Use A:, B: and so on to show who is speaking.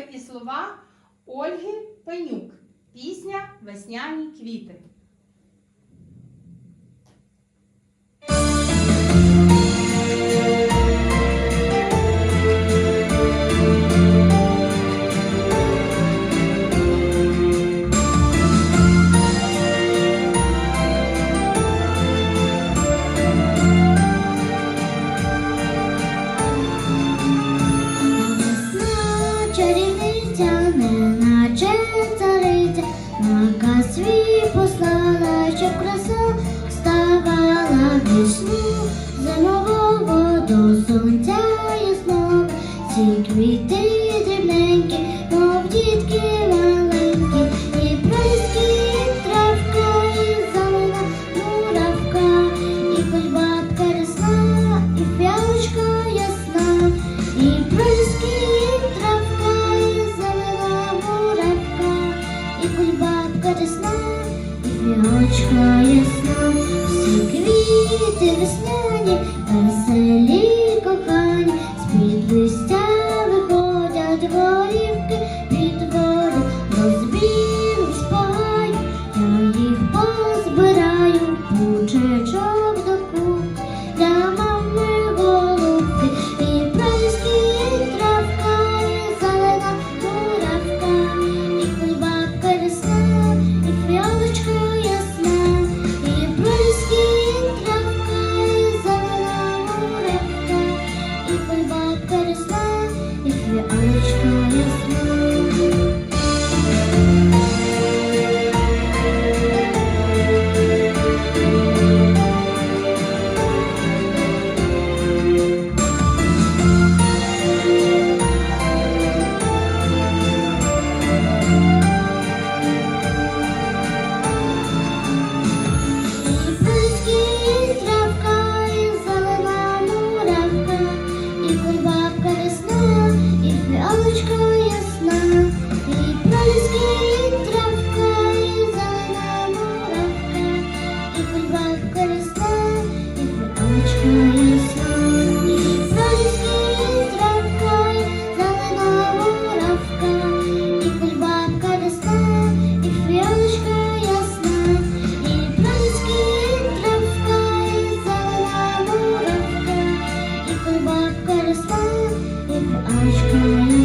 A: і слова Ольги Пенюк. Пісня Весняні квіти.
B: Весну, зимового до сонця ясного. Ці квіти дрібненькі, мов дітки маленькі, і проліски, травка, і зелена муравка, і хоч бабка росла, і фіалочка ясна. І проліски, травка, і зелена муравка, і кульбабка росла, і фіалочка ясна. Всі квіти весняні, кульбабка росла, і фіалочка ясна. bakarsan hep aşkın